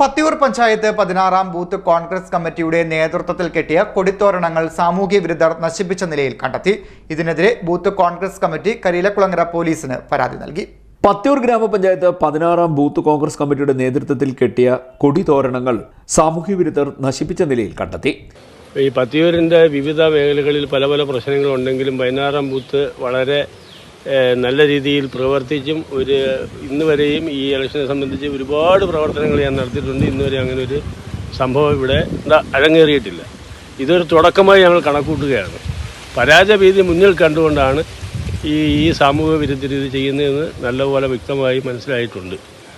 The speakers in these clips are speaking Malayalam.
പത്തിയൂർ പഞ്ചായത്ത് പതിനാറാം ബൂത്ത് കോൺഗ്രസ് കമ്മിറ്റിയുടെ നേതൃത്വത്തിൽ കെട്ടിയ കൊടിത്തോരണങ്ങൾ സാമൂഹ്യ വിരുദ്ധർ നശിപ്പിച്ച നിലയിൽ കണ്ടെത്തി. ഇതിനെതിരെ ബൂത്ത് കോൺഗ്രസ് കമ്മിറ്റി കരിയിലക്കുളങ്ങര പോലീസിന് പരാതി നൽകി. പത്തിയൂർ ഗ്രാമപഞ്ചായത്ത് പതിനാറാം ബൂത്ത് കോൺഗ്രസ് കമ്മിറ്റിയുടെ നേതൃത്വത്തിൽ കെട്ടിയ കൊടിതോരണങ്ങൾ സാമൂഹ്യ വിരുദ്ധർ നശിപ്പിച്ച നിലയിൽ കണ്ടെത്തി. ഈ പത്തിയൂരിന്റെ വിവിധ മേഖലകളിൽ പല പല പ്രശ്നങ്ങളുണ്ടെങ്കിലും പതിനാറാം ബൂത്ത് വളരെ നല്ല രീതിയിൽ പ്രവർത്തിച്ചും ഒരു ഇന്ന് വരെയും ഈ ഇലക്ഷനെ സംബന്ധിച്ച് ഒരുപാട് പ്രവർത്തനങ്ങൾ ഞാൻ നടത്തിയിട്ടുണ്ട്. ഇന്ന് വരെ അങ്ങനെ ഒരു സംഭവം ഇവിടെ അഴങ്ങേറിയിട്ടില്ല ഇതൊരു തുടക്കമായി ഞങ്ങൾ കണക്കൂട്ടുകയാണ്. പരാജയഭീതി മുന്നിൽ കണ്ടുകൊണ്ടാണ് ഈ ഈ സാമൂഹ്യ വിരുദ്ധ രീതി ചെയ്യുന്നതെന്ന് നല്ലപോലെ വ്യക്തമായി മനസ്സിലായിട്ടുണ്ട്.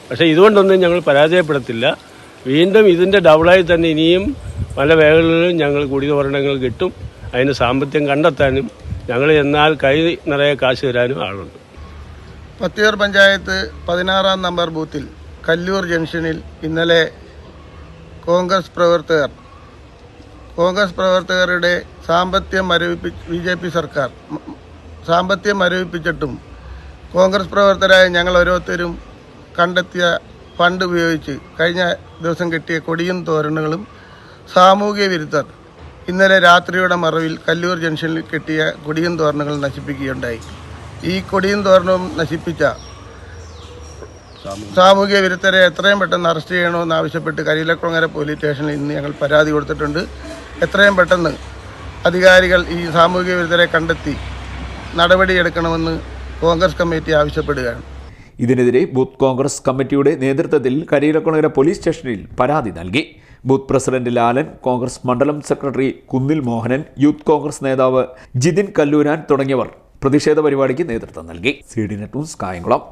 പക്ഷേ ഇതുകൊണ്ടൊന്നും ഞങ്ങൾ പരാജയപ്പെടത്തില്ല. വീണ്ടും ഇതിന്റെ ഡബിളായി തന്നെ ഇനിയും പല മേഖലകളിലും ഞങ്ങൾ കുടിതോരണങ്ങൾ കിട്ടും. അതിന് സാമ്പത്തികം കണ്ടെത്താനും ഞങ്ങൾ എന്നാൽ കൈ നിറയെ കാശ് തരാനും ആളുണ്ട്. പത്തിയൂർ പഞ്ചായത്ത് പതിനാറാം നമ്പർ ബൂത്തിൽ കല്ലൂർ ജംഗ്ഷനിൽ ഇന്നലെ കോൺഗ്രസ് പ്രവർത്തകർ കോൺഗ്രസ് പ്രവർത്തകരുടെ സാമ്പത്തികം മരവിപ്പി ബി ജെ പി സർക്കാർ സാമ്പത്തികം മരവിപ്പിച്ചിട്ടും കോൺഗ്രസ് പ്രവർത്തകരായ ഞങ്ങൾ ഓരോരുത്തരും കണ്ടെത്തിയ ഫണ്ട് ഉപയോഗിച്ച് കഴിഞ്ഞ ദിവസം കിട്ടിയ കൊടിയും തോരണങ്ങളും സാമൂഹ്യ വിരുദ്ധർ ഇന്നലെ രാത്രിയുടെ മറവിൽ കല്ലൂർ ജംഗ്ഷനിൽ കിട്ടിയ കൊടിയും തോരണങ്ങൾ നശിപ്പിക്കുകയുണ്ടായി. ഈ കൊടിയും തോരണവും നശിപ്പിച്ച സാമൂഹിക വിരുദ്ധരെ എത്രയും പെട്ടെന്ന് അറസ്റ്റ് ചെയ്യണമെന്ന് ആവശ്യപ്പെട്ട് കരിയിലക്കുളങ്ങര പോലീസ് സ്റ്റേഷനിൽ ഇന്ന് ഞങ്ങൾ പരാതി കൊടുത്തിട്ടുണ്ട്. എത്രയും പെട്ടെന്ന് അധികാരികൾ ഈ സാമൂഹിക വിരുദ്ധരെ കണ്ടെത്തി നടപടിയെടുക്കണമെന്ന് കോൺഗ്രസ് കമ്മിറ്റി ആവശ്യപ്പെടുകയാണ്. ഇതിനെതിരെ ബൂത്ത് കോൺഗ്രസ് കമ്മിറ്റിയുടെ നേതൃത്വത്തിൽ കരിയിലക്കുളങ്ങര പോലീസ് സ്റ്റേഷനിൽ പരാതി നൽകി. ബൂത്ത് പ്രസിഡന്റ് ലാലൻ കോൺഗ്രസ് മണ്ഡലം സെക്രട്ടറി കുന്നിൽ മോഹനൻ യൂത്ത് കോൺഗ്രസ് നേതാവ് ജിതിൻ കല്ലൂരാൻ തുടങ്ങിയവർ പ്രതിഷേധ പരിപാടിക്ക് നേതൃത്വം നൽകി. C D net news Kayamkulam.